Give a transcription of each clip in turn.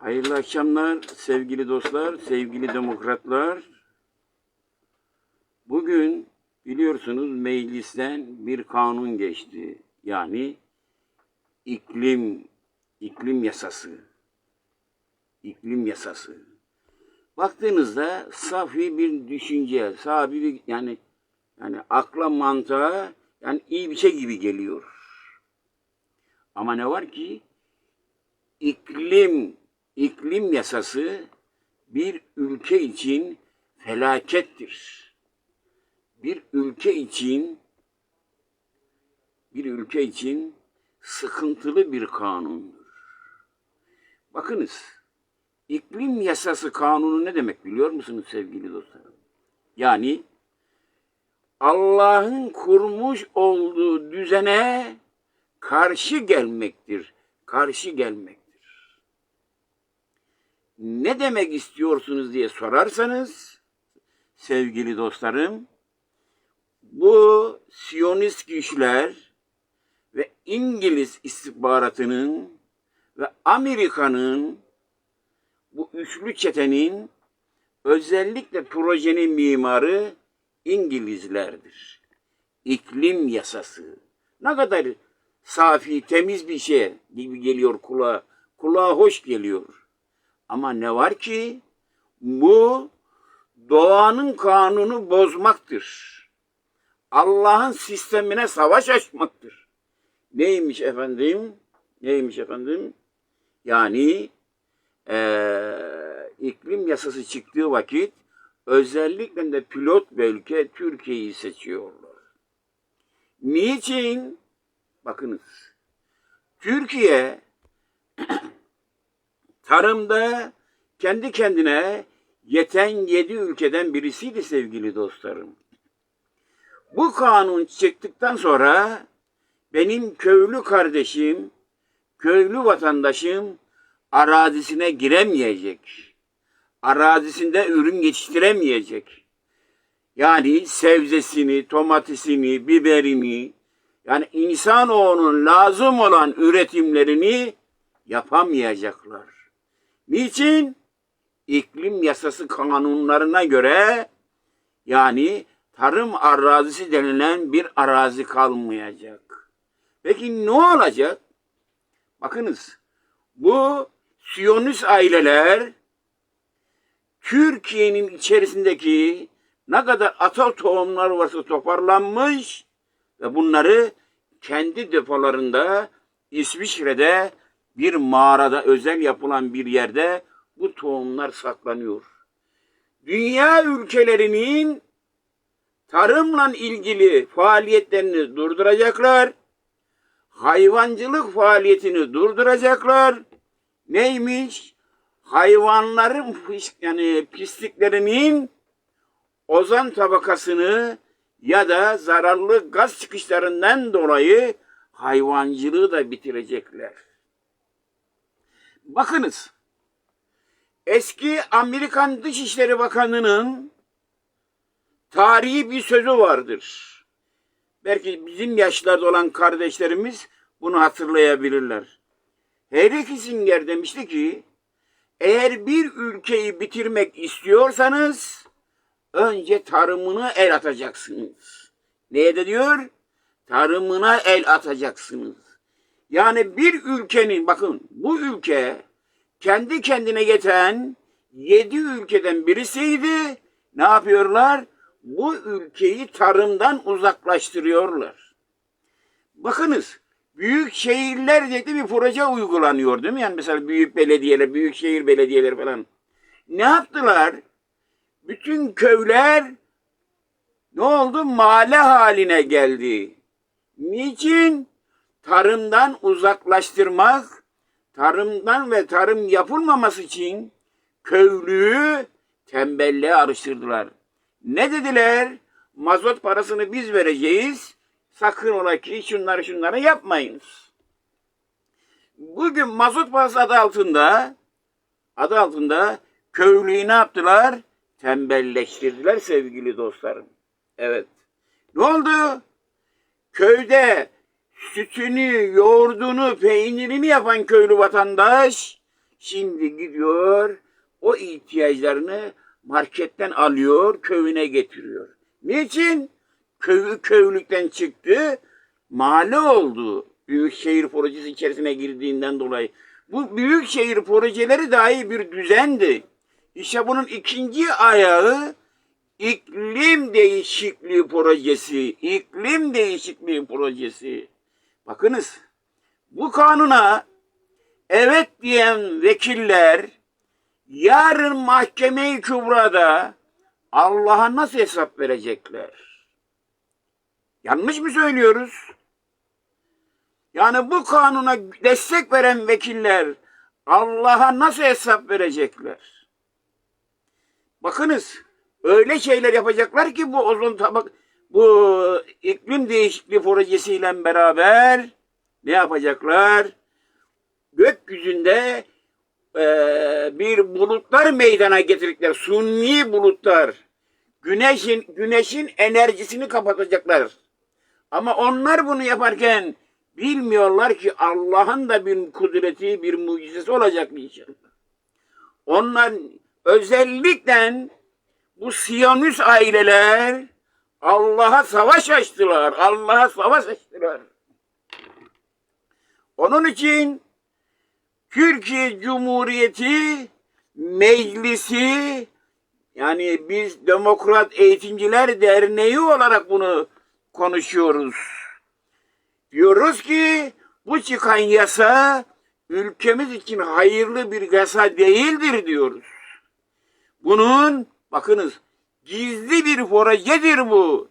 Hayırlı akşamlar sevgili dostlar, sevgili demokratlar. Bugün biliyorsunuz meclisten bir kanun geçti. Yani iklim iklim yasası. İklim yasası. Baktığınızda safi bir düşünce, safi bir yani yani akla mantığa yani iyi bir şey gibi geliyor. Ama ne var ki iklim iklim yasası bir ülke için felakettir. Bir ülke için bir ülke için sıkıntılı bir kanundur. Bakınız, iklim yasası kanunu ne demek biliyor musunuz sevgili dostlarım? Yani Allah'ın kurmuş olduğu düzene karşı gelmektir. Karşı gelmektir. Ne demek istiyorsunuz diye sorarsanız sevgili dostlarım bu Siyonist güçler ve İngiliz istihbaratının ve Amerika'nın bu üçlü çetenin özellikle projenin mimarı İngilizlerdir. İklim yasası. Ne kadar safi, temiz bir şey gibi geliyor kulağa. Kulağa hoş geliyor. Ama ne var ki bu doğanın kanunu bozmaktır. Allah'ın sistemine savaş açmaktır. Neymiş efendim? Neymiş efendim? Yani eee, iklim yasası çıktığı vakit özellikle de pilot bölge Türkiye'yi seçiyorlar. Niçin? Bakınız. Türkiye tarımda kendi kendine yeten yedi ülkeden birisiydi sevgili dostlarım. Bu kanun çıktıktan sonra benim köylü kardeşim, köylü vatandaşım arazisine giremeyecek. Arazisinde ürün yetiştiremeyecek. Yani sebzesini, domatesini, biberini, yani insanoğlunun lazım olan üretimlerini yapamayacaklar. Niçin? İklim yasası kanunlarına göre yani tarım arazisi denilen bir arazi kalmayacak. Peki ne olacak? Bakınız bu Siyonist aileler Türkiye'nin içerisindeki ne kadar atal tohumlar varsa toparlanmış ve bunları kendi depolarında İsviçre'de bir mağarada özel yapılan bir yerde bu tohumlar saklanıyor. Dünya ülkelerinin tarımla ilgili faaliyetlerini durduracaklar. Hayvancılık faaliyetini durduracaklar. Neymiş? Hayvanların yani pisliklerinin ozon tabakasını ya da zararlı gaz çıkışlarından dolayı hayvancılığı da bitirecekler. Bakınız. Eski Amerikan Dışişleri Bakanı'nın tarihi bir sözü vardır. Belki bizim yaşlarda olan kardeşlerimiz bunu hatırlayabilirler. Henry Kissinger demişti ki, eğer bir ülkeyi bitirmek istiyorsanız önce tarımını el atacaksınız. Neye de diyor? Tarımına el atacaksınız. Yani bir ülkenin bakın bu ülke kendi kendine yeten yedi ülkeden birisiydi. Ne yapıyorlar? Bu ülkeyi tarımdan uzaklaştırıyorlar. Bakınız büyük şehirler diye bir proje uygulanıyor değil mi? Yani mesela büyük belediyeler, büyük şehir belediyeleri falan. Ne yaptılar? Bütün köyler ne oldu? Mahalle haline geldi. Niçin? Tarımdan uzaklaştırmak, tarımdan ve tarım yapılmaması için köylüyü tembelliğe alıştırdılar. Ne dediler? Mazot parasını biz vereceğiz. Sakın ola ki şunları şunları yapmayınız. Bugün mazot parası adı altında adı altında köylüyü ne yaptılar? Tembelleştirdiler sevgili dostlarım. Evet. Ne oldu? Köyde sütünü, yoğurdunu, peynirini yapan köylü vatandaş şimdi gidiyor o ihtiyaçlarını marketten alıyor, köyüne getiriyor. Niçin? Köyü köylükten çıktı, mahalle oldu. Büyük şehir projesi içerisine girdiğinden dolayı. Bu büyük şehir projeleri dahi bir düzendi. İşte bunun ikinci ayağı iklim değişikliği projesi. İklim değişikliği projesi. Bakınız bu kanuna evet diyen vekiller yarın mahkeme-i kübrada Allah'a nasıl hesap verecekler? Yanlış mı söylüyoruz? Yani bu kanuna destek veren vekiller Allah'a nasıl hesap verecekler? Bakınız öyle şeyler yapacaklar ki bu ozon tabak bu iklim değişikliği projesiyle beraber ne yapacaklar? Gökyüzünde eee, bir bulutlar meydana getirecekler. Sunni bulutlar. Güneşin güneşin enerjisini kapatacaklar. Ama onlar bunu yaparken bilmiyorlar ki Allah'ın da bir kudreti, bir mucizesi olacak inşallah. Onlar özellikle bu Siyonist aileler Allah'a savaş açtılar. Allah'a savaş açtılar. Onun için Türkiye Cumhuriyeti Meclisi yani biz Demokrat Eğitimciler Derneği olarak bunu konuşuyoruz. Diyoruz ki bu çıkan yasa ülkemiz için hayırlı bir yasa değildir diyoruz. Bunun bakınız gizli bir projedir bu.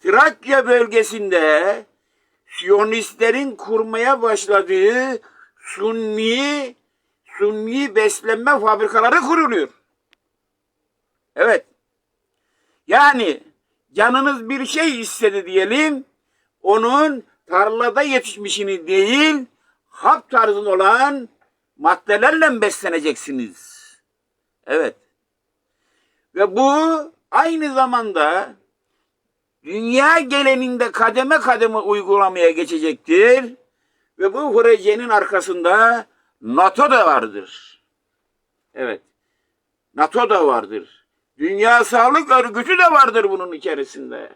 Trakya bölgesinde Siyonistlerin kurmaya başladığı Sunni Sunni beslenme fabrikaları kuruluyor. Evet. Yani canınız bir şey istedi diyelim. Onun tarlada yetişmişini değil, hap tarzında olan maddelerle besleneceksiniz. Evet. Ve bu aynı zamanda dünya geleninde kademe kademe uygulamaya geçecektir. Ve bu projenin arkasında NATO da vardır. Evet. NATO da vardır. Dünya Sağlık Örgütü de vardır bunun içerisinde.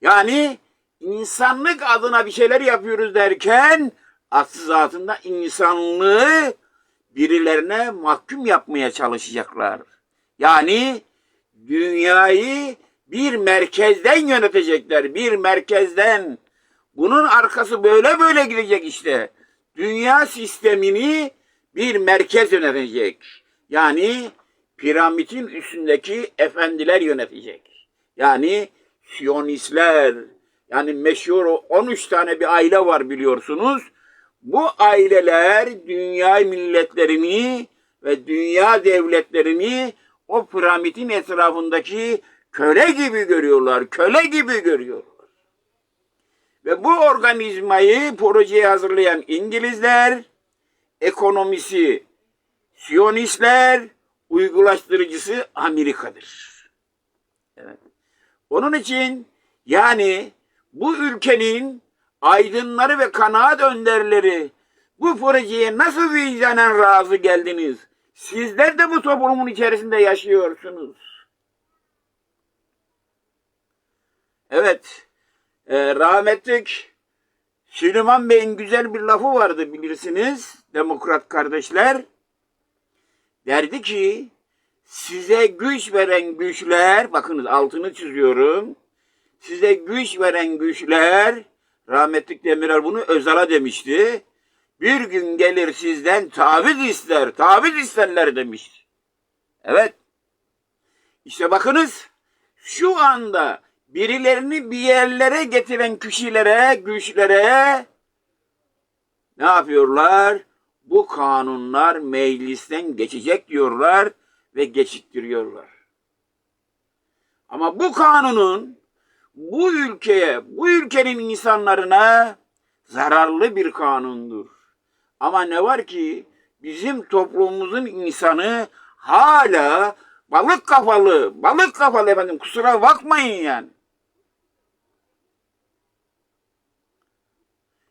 Yani insanlık adına bir şeyler yapıyoruz derken aslı zatında insanlığı birilerine mahkum yapmaya çalışacaklar. Yani dünyayı bir merkezden yönetecekler. Bir merkezden. Bunun arkası böyle böyle gidecek işte. Dünya sistemini bir merkez yönetecek. Yani piramidin üstündeki efendiler yönetecek. Yani Siyonistler, yani meşhur 13 tane bir aile var biliyorsunuz. Bu aileler dünya milletlerini ve dünya devletlerini o piramidin etrafındaki köle gibi görüyorlar, köle gibi görüyorlar. Ve bu organizmayı, projeyi hazırlayan İngilizler, ekonomisi Siyonistler, uygulaştırıcısı Amerika'dır. Evet. Onun için yani bu ülkenin aydınları ve kanaat önderleri bu projeye nasıl vicdanen razı geldiniz? Sizler de bu toplumun içerisinde yaşıyorsunuz. Evet, e, rahmetlik Süleyman Bey'in güzel bir lafı vardı bilirsiniz, demokrat kardeşler. Derdi ki, size güç veren güçler, bakınız altını çiziyorum. Size güç veren güçler, rahmetlik Demirel bunu Özal'a demişti. Bir gün gelir sizden taviz ister, taviz isterler demişti. Evet. İşte bakınız, şu anda birilerini bir yerlere getiren kişilere, güçlere ne yapıyorlar? Bu kanunlar meclisten geçecek diyorlar ve geçittiriyorlar. Ama bu kanunun bu ülkeye, bu ülkenin insanlarına zararlı bir kanundur. Ama ne var ki bizim toplumumuzun insanı hala balık kafalı, balık kafalı efendim kusura bakmayın yani.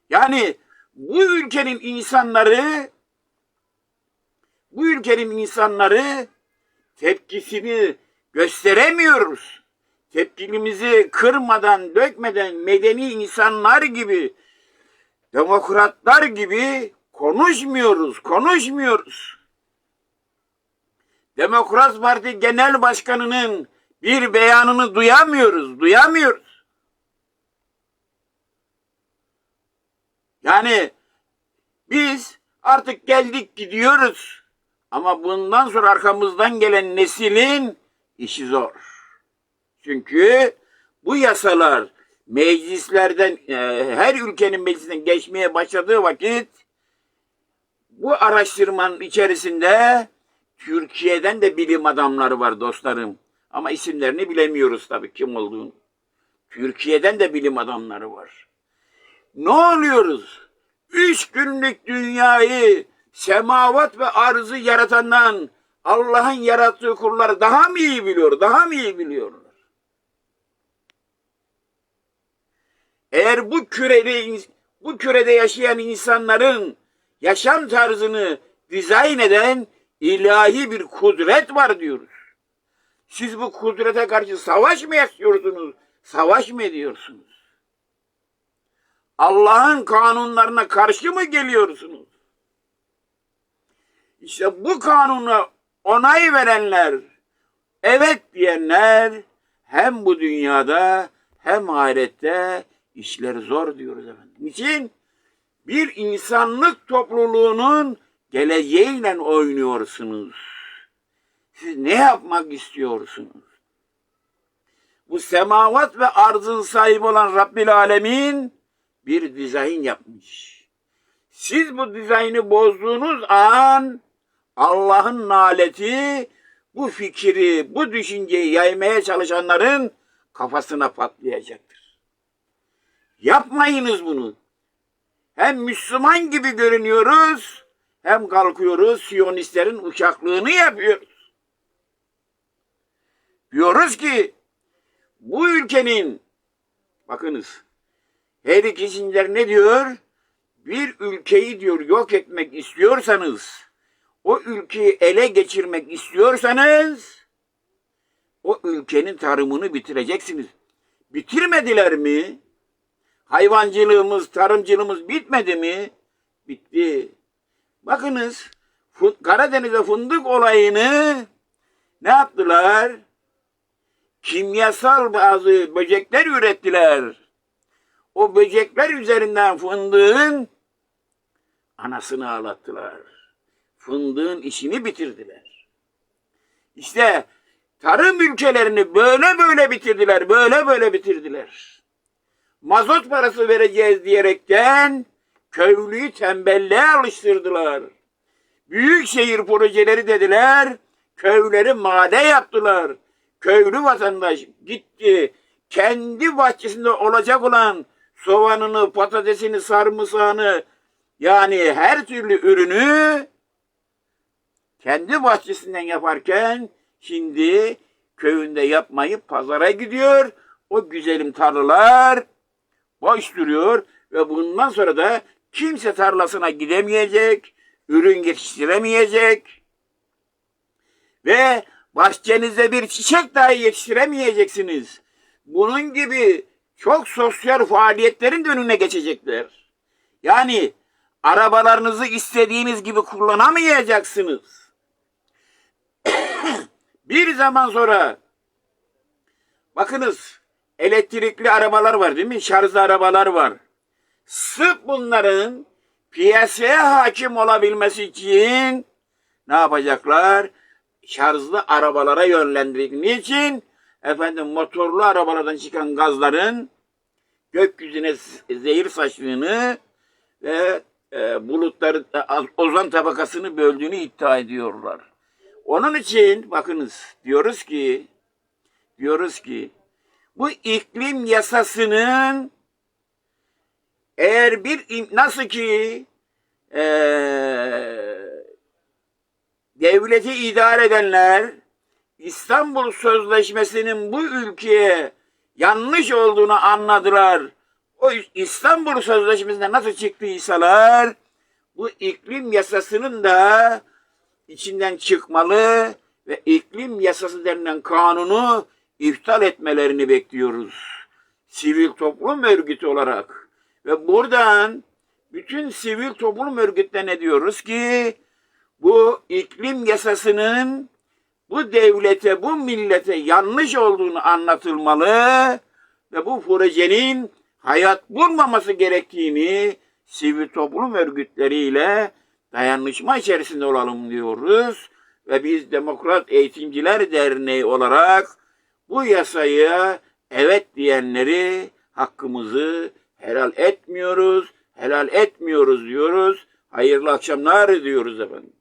Yani bu ülkenin insanları bu ülkenin insanları tepkisini gösteremiyoruz. Tepkimizi kırmadan, dökmeden medeni insanlar gibi, demokratlar gibi konuşmuyoruz, konuşmuyoruz. Demokrat Parti Genel Başkanı'nın bir beyanını duyamıyoruz, duyamıyoruz. Yani biz artık geldik gidiyoruz. Ama bundan sonra arkamızdan gelen neslin işi zor. Çünkü bu yasalar meclislerden, e, her ülkenin meclisinden geçmeye başladığı vakit bu araştırmanın içerisinde Türkiye'den de bilim adamları var dostlarım. Ama isimlerini bilemiyoruz tabii kim olduğunu. Türkiye'den de bilim adamları var. Ne oluyoruz? Üç günlük dünyayı semavat ve arzı yaratandan Allah'ın yarattığı kulları daha mı iyi biliyor? Daha mı iyi biliyorlar? Eğer bu kürede bu kürede yaşayan insanların yaşam tarzını dizayn eden ilahi bir kudret var diyoruz. Siz bu kudrete karşı savaş mı yapıyorsunuz? Savaş mı ediyorsunuz? Allah'ın kanunlarına karşı mı geliyorsunuz? İşte bu kanuna onay verenler, evet diyenler hem bu dünyada hem ahirette işleri zor diyoruz efendim. Niçin? Bir insanlık topluluğunun geleceğiyle oynuyorsunuz. Siz ne yapmak istiyorsunuz? Bu semavat ve arzın sahibi olan Rabbil Alemin bir dizayn yapmış. Siz bu dizaynı bozduğunuz an Allah'ın naleti bu fikri, bu düşünceyi yaymaya çalışanların kafasına patlayacaktır. Yapmayınız bunu. Hem Müslüman gibi görünüyoruz, hem kalkıyoruz Siyonistlerin uçaklığını yapıyoruz. Diyoruz ki bu ülkenin bakınız Henry Kissinger ne diyor? Bir ülkeyi diyor yok etmek istiyorsanız, o ülkeyi ele geçirmek istiyorsanız, o ülkenin tarımını bitireceksiniz. Bitirmediler mi? Hayvancılığımız, tarımcılığımız bitmedi mi? Bitti. Bakınız, Karadeniz'e fındık olayını ne yaptılar? Kimyasal bazı böcekler ürettiler o böcekler üzerinden fındığın anasını ağlattılar. Fındığın işini bitirdiler. İşte tarım ülkelerini böyle böyle bitirdiler, böyle böyle bitirdiler. Mazot parası vereceğiz diyerekten köylüyü tembelliğe alıştırdılar. Büyük şehir projeleri dediler, köyleri made yaptılar. Köylü vatandaş gitti, kendi bahçesinde olacak olan soğanını, patatesini, sarımsağını yani her türlü ürünü kendi bahçesinden yaparken şimdi köyünde yapmayıp pazara gidiyor. O güzelim tarlalar boş duruyor ve bundan sonra da kimse tarlasına gidemeyecek, ürün yetiştiremeyecek ve bahçenizde bir çiçek dahi yetiştiremeyeceksiniz. Bunun gibi çok sosyal faaliyetlerin de önüne geçecekler. Yani arabalarınızı istediğiniz gibi kullanamayacaksınız. bir zaman sonra bakınız elektrikli arabalar var değil mi? Şarjlı arabalar var. Sırf bunların piyasaya hakim olabilmesi için ne yapacaklar? Şarjlı arabalara yönlendirecek. Niçin? efendim motorlu arabalardan çıkan gazların gökyüzüne zehir saçtığını ve e, bulutları e, ozon tabakasını böldüğünü iddia ediyorlar. Onun için bakınız diyoruz ki diyoruz ki bu iklim yasasının eğer bir nasıl ki e, devleti idare edenler İstanbul Sözleşmesi'nin bu ülkeye yanlış olduğunu anladılar. O İstanbul Sözleşmesi'nde nasıl çıktıysalar bu iklim yasasının da içinden çıkmalı ve iklim yasası denilen kanunu iptal etmelerini bekliyoruz. Sivil toplum örgütü olarak. Ve buradan bütün sivil toplum örgütlerine diyoruz ki bu iklim yasasının bu devlete, bu millete yanlış olduğunu anlatılmalı ve bu projenin hayat bulmaması gerektiğini sivil toplum örgütleriyle dayanışma içerisinde olalım diyoruz. Ve biz Demokrat Eğitimciler Derneği olarak bu yasaya evet diyenleri hakkımızı helal etmiyoruz, helal etmiyoruz diyoruz. Hayırlı akşamlar diyoruz efendim.